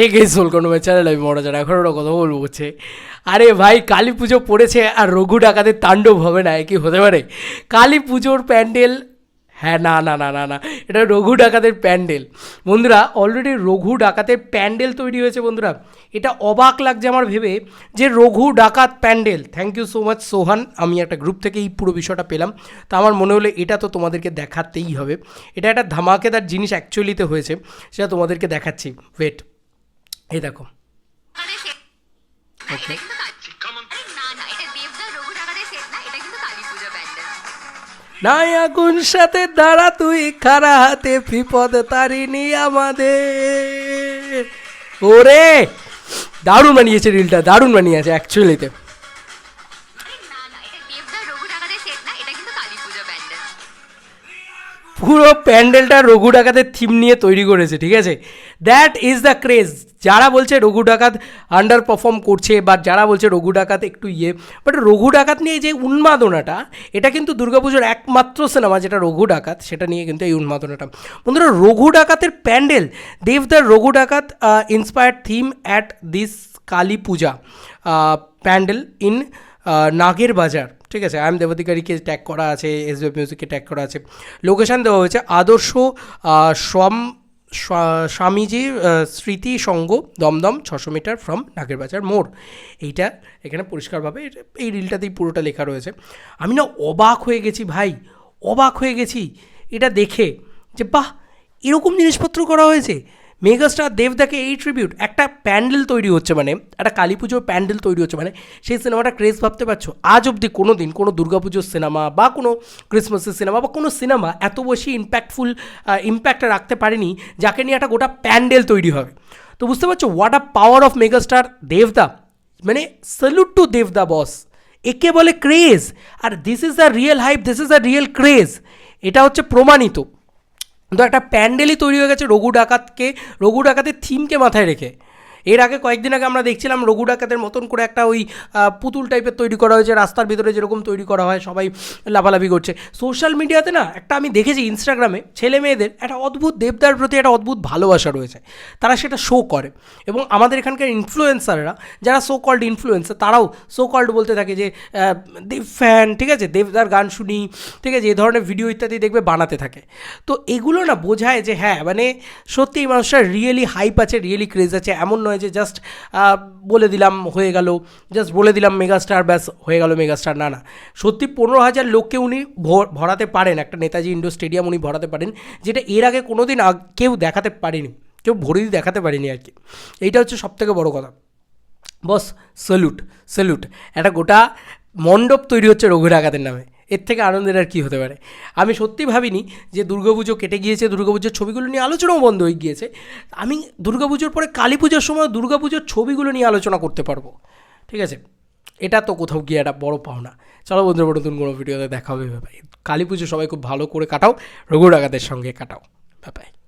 হে গে soul কোনো channel আমি মরা জানা এখন ওরা কথা বলব হচ্ছে। আরে ভাই, কালী পুজো পড়েছে আর রঘু ডাকাতের তাণ্ডব হবে না কি হতে পারে? কালী পুজোর প্যান্ডেল হ্যাঁ না না না না না, এটা রঘু ডাকাতের প্যান্ডেল। বন্ধুরা অলরেডি রঘু ডাকাতের প্যান্ডেল তৈরি হয়েছে বন্ধুরা। এটা অবাক লাগছে আমার ভেবে যে Raghu Dakat pandal. Thank you so much Sohan. আমি একটা গ্রুপ থেকে এই পুরো বিষয়টা পেলাম। তা আমার মনে হলো এটা তো তোমাদেরকে দেখাতেই হবে। এটা একটা ধামাকেদার জিনিস অ্যাকচুয়ালিতে হয়েছে, সেটা তোমাদেরকে দেখাচ্ছি। ওয়েট এই দেখো। নাই আগুন সাথে দাঁড়া তুই খারা হাতে বিপদ তারিনি আমাদের। ওরে দারুণ বানিয়েছে রিলটা দারুণ বানিয়েছে অ্যাকচুয়ালিতে পুরো প্যান্ডেলটা রঘু ডাকাতের থিম নিয়ে তৈরি করেছে, ঠিক আছে? দ্যাট ইজ দ্য ক্রেজ যারা বলছে রঘু ডাকাত আন্ডার পারফর্ম করছে বা যারা বলছে রঘু ডাকাত একটু ইয়ে বাট রঘু ডাকাত নিয়ে যে উন্মাদনাটা, এটা কিন্তু দুর্গাপুজোর একমাত্র সিনেমা যেটা রঘু ডাকাত, সেটা নিয়ে কিন্তু এই উন্মাদনাটা। বন্ধুরা, রঘু ডাকাতের প্যান্ডেল, দেবদার Raghu Dakat inspired theme at this Kali Puja pandal in Nager Bazar. ঠিক আছে আই এম দেবাধিকারীকে ট্যাগ করা আছে এস মিউজিককে ট্যাগ করা আছে। লোকেশান দেওয়া হয়েছে আদর্শ স্বা- স্বামীজি স্মৃতি সঙ্গ, দমদম, ছশো মিটার ফ্রম নাগেরবাজার মোড়। এইটা এখানে পরিষ্কারভাবে এই রিলটাতেই পুরোটা লেখা রয়েছে। আমি না অবাক হয়ে গেছি ভাই, অবাক হয়ে গেছি। এটা দেখে যে বাহ, এরকম জিনিসপত্র করা হয়েছে। মেগাস্টার দেবদাকে এই ট্রিবিউট একটা প্যান্ডেল তৈরি হচ্ছে মানে একটা কালী পুজোর প্যান্ডেল তৈরি হচ্ছে মানে সেই সিনেমাটা ক্রেজ ভাবতে পারছ? আজ অবধি কোনো দিন কোনো দুর্গাপুজোর সিনেমা বা কোনো ক্রিসমাসের সিনেমা বা কোনো সিনেমা এত বেশি ইম্প্যাক্টফুল ইম্প্যাক্ট রাখতে পারেনি, যাকে নিয়ে একটা গোটা প্যান্ডেল তৈরি হবে। তো বুঝতে পারছ? What a power of megastar দেবদা মানে স্যালুট টু দেবদা বস একে বলে craze R this is the real hype this is the real craze এটা হচ্ছে প্রমাণিত। তো একটা প্যান্ডেলই তৈরি হয়ে গেছে রঘু ডাকাতকে রঘু ডাকাতের থিমকে মাথায় রেখে। এর আগে কয়েকদিন আগে আমরা দেখছিলাম রঘু ডাকাতের মতন করে একটা ওই পুতুল টাইপের তৈরি করা হয়েছে, রাস্তার ভিতরে যেরকম তৈরি করা হয়, সবাই লাফালাফি করছে। সোশ্যাল মিডিয়াতে না, একটা আমি দেখেছি ইনস্টাগ্রামে ছেলে মেয়েদের একটা অদ্ভুত দেবদার প্রতি একটা অদ্ভুত ভালোবাসা রয়েছে। তারা সেটা শো করে। এবং আমাদের এখানকার ইনফ্লুয়েন্সাররা যারা সো কল্ড ইনফ্লুয়েন্সার তারাও সো কল্ড বলতে থাকে যে দেব ফ্যান ঠিক আছে? দেবদার গান শুনি, ঠিক আছে? এ ধরনের ভিডিও ইত্যাদি দেখবে, বানাতে থাকে। তো এগুলো না বোঝায় যে হ্যাঁ মানে সত্যি এই মানুষটা রিয়েলি হাইপ আছে রিয়েলি ক্রেজ আছে, এমন নয় যে জাস্ট বলে দিলাম হয়ে গেল জাস্ট বলে দিলাম মেগাস্টার ব্যাস, হয়ে গেল মেগাস্টার না না। সত্যি পনেরো হাজার লোককে উনি ভর- ভরাতে পারেন, একটা নেতাজি ইন্ডোর স্টেডিয়াম উনি ভরাতে পারেন, যেটা এর আগে কোনো দিন কেউ দেখাতে পারেনি, কেউ ভরে দিয়ে দেখাতে পারেনি আর কি। এইটা হচ্ছে সবথেকে বড় কথা। বস স্যালুট স্যালুট একটা গোটা মণ্ডপ তৈরি হচ্ছে রঘু আঘাতের নামে। এর থেকে আনন্দের আর কী হতে পারে। আমি সত্যি ভাবিনি যে দুর্গাপুজো কেটে গিয়েছে, দুর্গাপুজোর ছবিগুলো নিয়ে আলোচনাও বন্ধ হয়ে গিয়েছে। আমি দুর্গাপুজোর পরে কালী পুজোর সময় দুর্গাপুজোর ছবিগুলো নিয়ে আলোচনা করতে পারব। ঠিক আছে? এটা তো কোথাও গিয়ে একটা বড় পাওনা। চলো বন্ধুরা নতুন কোনো ভিডিওতে দেখা হবে। ব্যাপারে কালী পুজো সবাই খুব ভালো করে কাটাও। রঘু ডাকাতের সঙ্গে কাটাও। ব্যাপারে